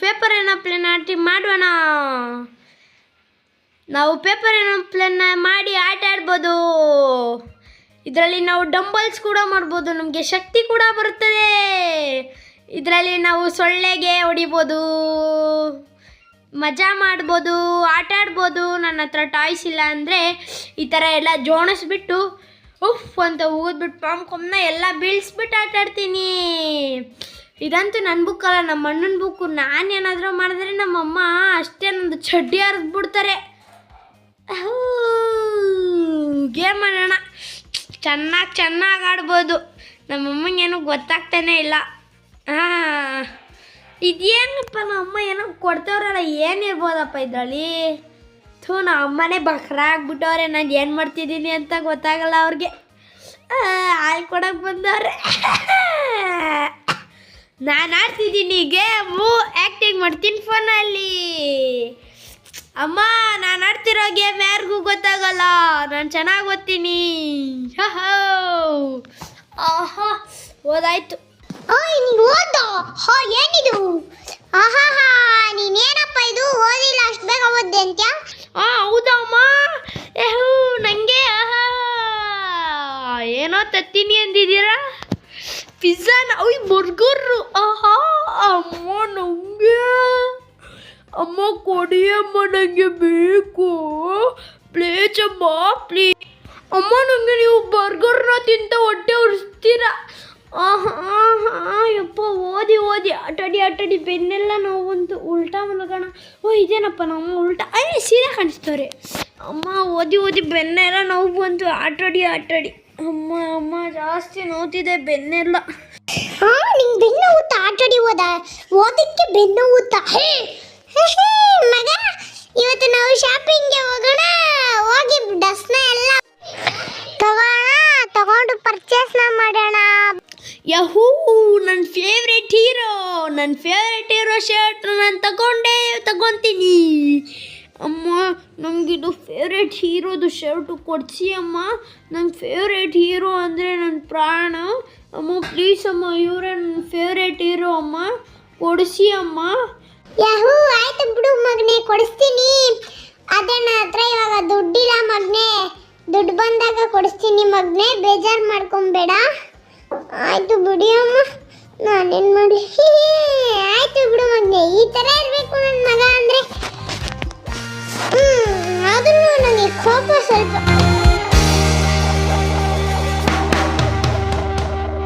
ಪೇಪರಿನ ಪ್ಲೇನ ಆಟಿ ಮಾಡೋಣ. ನಾವು ಪೇಪರಿನ ಪ್ಲೇನ ಮಾಡಿ ಆಟ ಆಡ್ಬೋದು. ಇದರಲ್ಲಿ ನಾವು ಡಂಬಲ್ಸ್ ಕೂಡ ಮಾಡ್ಬೋದು. ನಮಗೆ ಶಕ್ತಿ ಕೂಡ ಬರುತ್ತದೆ. ಇದರಲ್ಲಿ ನಾವು ಸೊಳ್ಳೆಗೆ ಹೊಡಿಬೋದು. ಮಜಾ ಮಾಡ್ಬೋದು. ಆಟ ಆಡ್ಬೋದು. ನನ್ನ ಹತ್ರ ಟಾಯ್ಸ್ ಇಲ್ಲ ಅಂದರೆ ಈ ಥರ ಎಲ್ಲ ಜೋಣಿಸ್ಬಿಟ್ಟು ಉಫ್ ಅಂತ ಊದ್ಬಿಟ್ಟು, ಪಾಮ್ ಪಾಮ್ಕೊಮ್ಮನ ಎಲ್ಲ ಬೀಳ್ಸ್ಬಿಟ್ಟು ಆಟ ಆಡ್ತೀನಿ. ಇದಂತೂ ನನ್ನ ಬುಕ್ಕಲ್ಲ, ನಮ್ಮ ಅಣ್ಣನ ಬುಕ್ಕು. ನಾನು ಏನಾದರೂ ಮಾಡಿದ್ರೆ ನಮ್ಮಮ್ಮ ಅಷ್ಟೇ ನಂದು ಚಡ್ಡಿ ಹರಿದ್ಬಿಡ್ತಾರೆ ಗೇಮ್ ಆಡೋಣ ಚೆನ್ನಾಗಿ ಚೆನ್ನಾಗಿ ಆಡ್ಬೋದು. ನಮ್ಮಮ್ಮಂಗೇನು ಗೊತ್ತಾಗ್ತಾನೆ ಇಲ್ಲ. ಹಾಂ ಇದೇನಪ್ಪ ನಮ್ಮಮ್ಮ ಏನೋ ಕೊಡ್ತವ್ರಲ್ಲ, ಏನಿರ್ಬೋದಪ್ಪ ಇದರಲ್ಲಿ? ಥೂ, ನಮ್ಮ ಅಮ್ಮನೇ ಬಕ್ರ ಆಗ್ಬಿಟ್ಟವ್ರೆ, ನಾನು ಏನು ಮಾಡ್ತಿದ್ದೀನಿ ಅಂತ ಗೊತ್ತಾಗಲ್ಲ ಅವ್ರಿಗೆ. ಹಾಲು ಕೊಡಕ್ಕೆ ಬಂದವ್ರೆ. ನಾನು ಆಡ್ತಿದ್ದೀನಿ ಗೇಮು. ಆ್ಯಕ್ಟಿಂಗ್ ಮಾಡ್ತೀನಿ ಫೋನಲ್ಲಿ. ಅಮ್ಮ ನಾನು ಆಡ್ತಿರೋ ಗೇಮ್ ಯಾರಿಗೂ ಗೊತ್ತಾಗಲ್ಲ. ನಾನು ಚೆನ್ನಾಗಿ ಓದ್ತೀನಿ. ಆಹಾ ಓದಾಯ್ತು. ಓದೋ ಹೋ ಏನಿದು? ಆಹಾಹಾ ನೀನೇನಪ್ಪ ಇದು? ಓದಿಲ್ಲ ಅಷ್ಟು ಬೇಗ ಓದ್ದೆ ಅಂತ? ಆ ಹೌದಾ ಅಮ್ಮ ಏಹೂ ನನಗೆ ಏನೋ ತತ್ತೀನಿ ಅಂದಿದ್ದೀರಾ? ಪಿಜ್ಜಾನ ಉಯ್ ಬರ್ಗರು ಆಹಾ ಅಮ್ಮ ನನಗೆ ಅಮ್ಮ ಕೊಡಿ ಅಮ್ಮ ನನಗೆ ಬೇಕು ಪ್ಲೇಸ್ ಅಮ್ಮ ಅಮ್ಮ ನನಗೆ ನೀವು ಬರ್ಗರ್ನ ತಿಂತ ಹೊಟ್ಟೆ ಉರಿಸ್ತೀರಾ ಯಪ್ಪ ಓದಿ ಓದಿ ಆಟಾಡಿ ಆಟಾಡಿ ಬೆನ್ನೆಲ್ಲ ನೋವಂತು ಉಲ್ಟಾ ಮಲಗೋಣ ಓ ಇದೇನಪ್ಪ ನಮ್ಮ ಉಲ್ಟಾ ಅಯ್ಯ ಸೀರೆ ಕಾಣಿಸ್ತವ್ರೆ ಅಮ್ಮ ಓದಿ ಓದಿ ಬೆನ್ನೆಲ್ಲ ನೋವು ಬಂತು ಆಟಾಡಿ ಆಟಾಡಿ ಅಮ್ಮ ಅಮ್ಮ ಜಾಸ್ತಿ ನೋತಿದೆ ಬೆನ್ನೆಲ್ಲ. ಹಾ ನಿಂಗೆ ಬೆನ್ನು ಊತ ಆಟಾಡಿ ಓದ ಓದಕ್ಕೆ ಬೆನ್ನು ಊತ. ಮಗ ಇವತ್ತು ನಾವು ಶಾಪಿಂಗ್ಗೆ ಹೋಗೋಣ. ಹೋಗಿ ಡಸ್ನ ಎಲ್ಲ ತಗೋಣ ತಗೊಂಡು ಪರ್ಚೇಸ್ನ ಮಾಡೋಣ. ಯಹೂ ನನ್ನ ಫೇವ್ರೆಟ್ ಹೀರೋ ನನ್ನ ಫೇವ್ರೆಟ್ ಹೀರೋ ಶರ್ಟ್ ನಾನು ತಗೊಂಡೇ ತಗೊತೀನಿ. ಅಮ್ಮ ನಮಗಿದು ಫೇವ್ರೇಟ್ ಹೀರೋದು ಶರ್ಟು ಕೊಡಿಸಿ ಅಮ್ಮ. ನನ್ನ ಫೇವ್ರೇಟ್ ಹೀರೋ ಅಂದರೆ ನನ್ನ ಪ್ರಾಣ. ಅಮ್ಮ ಪ್ಲೀಸ್ ಅಮ್ಮ, ಇವರೇ ನನ್ನ ಫೇವ್ರೇಟ್ ಹೀರೋ ಅಮ್ಮ. ಕೊಡಿಸಿ ಅಮ್ಮ. ಯಾಹೂ ಆಯ್ತು ಬಿಡು ಮಗನೇ, ಕೊಡಿಸ್ತೀನಿ. ಅದೇ ನನ್ನ ಹತ್ರ ಇವಾಗ ದುಡ್ಡಿಲ್ಲ ಮಗನೇ. ದುಡ್ಡು ಬಂದಾಗ ಕೊಡಿಸ್ತೀನಿ ಮಗನೇ, ಬೇಜಾರು ಮಾಡ್ಕೊಂಬೇಡ. ಆಯಿತು ಬಿಡಿ ಅಮ್ಮ. ನಾನೇನು ಮಾಡಲಿ ಆಯಿತು ಬಿಡು